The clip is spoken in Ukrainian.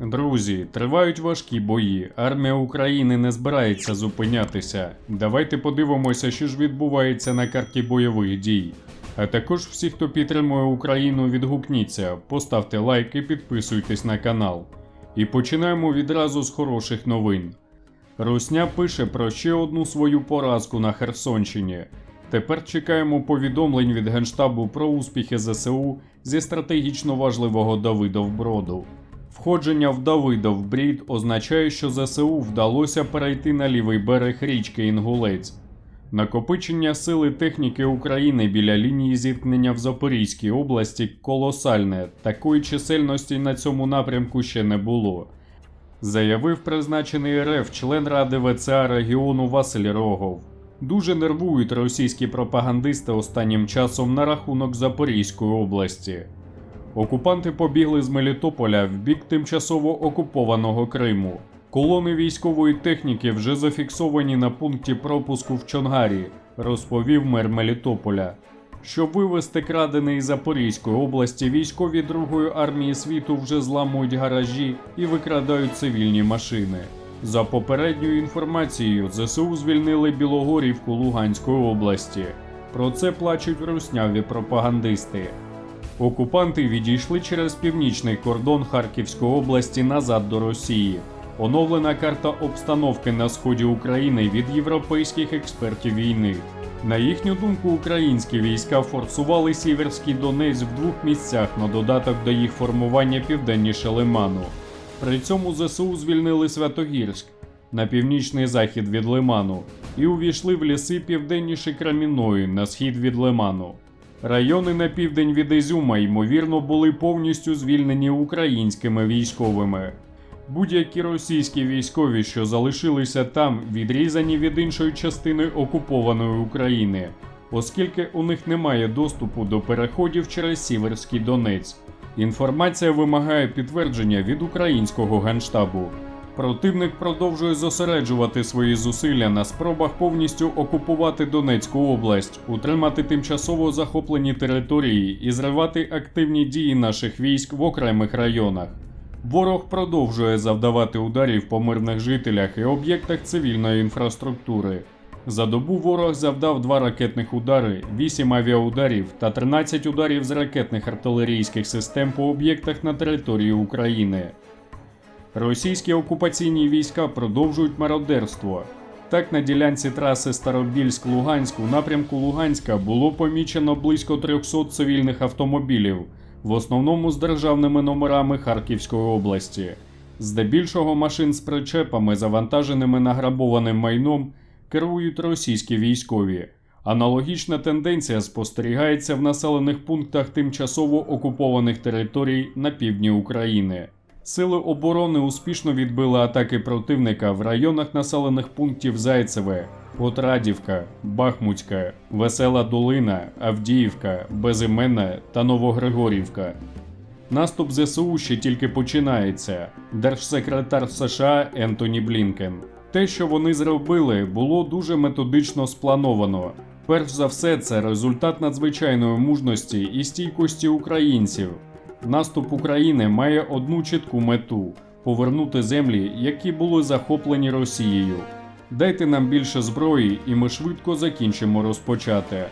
Друзі, тривають важкі бої. Армія України не збирається зупинятися. Давайте подивимося, що ж відбувається на карті бойових дій. А також всі, хто підтримує Україну, відгукніться, поставте лайк і підписуйтесь на канал. І починаємо відразу з хороших новин. Русня пише про ще одну свою поразку на Херсонщині. Тепер чекаємо повідомлень від Генштабу про успіхи ЗСУ зі стратегічно важливого Давидовброду. Входження в Давидов-Брід означає, що ЗСУ вдалося перейти на лівий берег річки Інгулець. Накопичення сили техніки України біля лінії зіткнення в Запорізькій області колосальне, такої чисельності на цьому напрямку ще не було. Заявив призначений РФ член Ради ВЦА регіону Василь Рогов. Дуже нервують російські пропагандисти останнім часом на рахунок Запорізької області. Окупанти побігли з Мелітополя в бік тимчасово окупованого Криму. Колони військової техніки вже зафіксовані на пункті пропуску в Чонгарі, розповів мер Мелітополя. Щоб вивести крадений із Запорізької області, військові Другої армії світу вже зламують гаражі і викрадають цивільні машини. За попередньою інформацією, ЗСУ звільнили Білогорівку Луганської області. Про це плачуть русняві пропагандисти. Окупанти відійшли через північний кордон Харківської області назад до Росії. Оновлена карта обстановки на сході України від європейських експертів війни. На їхню думку, українські війська форсували Сіверський Донець в двох місцях на додаток до їх формування південніше Лиману. При цьому ЗСУ звільнили Святогірськ на північний захід від Лиману і увійшли в ліси південніше Краміної на схід від Лиману. Райони на південь від Ізюма, ймовірно, були повністю звільнені українськими військовими. Будь-які російські військові, що залишилися там, відрізані від іншої частини окупованої України, оскільки у них немає доступу до переходів через Сіверський Донець. Інформація вимагає підтвердження від українського генштабу. Противник продовжує зосереджувати свої зусилля на спробах повністю окупувати Донецьку область, утримати тимчасово захоплені території і зривати активні дії наших військ в окремих районах. Ворог продовжує завдавати ударів по мирних жителях і об'єктах цивільної інфраструктури. За добу ворог завдав два ракетних удари, 8 авіаударів та 13 ударів з ракетних артилерійських систем по об'єктах на території України. Російські окупаційні війська продовжують мародерство. Так, на ділянці траси Старобільськ-Луганськ у напрямку Луганська було помічено близько 300 цивільних автомобілів, в основному з державними номерами Харківської області. Здебільшого машин з причепами, завантаженими награбованим майном, керують російські військові. Аналогічна тенденція спостерігається в населених пунктах тимчасово окупованих територій на півдні України. Сили оборони успішно відбили атаки противника в районах населених пунктів Зайцеве, Отрадівка, Бахмутська, Весела Долина, Авдіївка, Безіменна та Новогригорівка. Наступ ЗСУ ще тільки починається. Держсекретар США Ентоні Блінкен. Те, що вони зробили, було дуже методично сплановано. Перш за все, це результат надзвичайної мужності і стійкості українців. Наступ України має одну чітку мету повернути землі, які були захоплені Росією. Дайте нам більше зброї, і ми швидко закінчимо розпочате.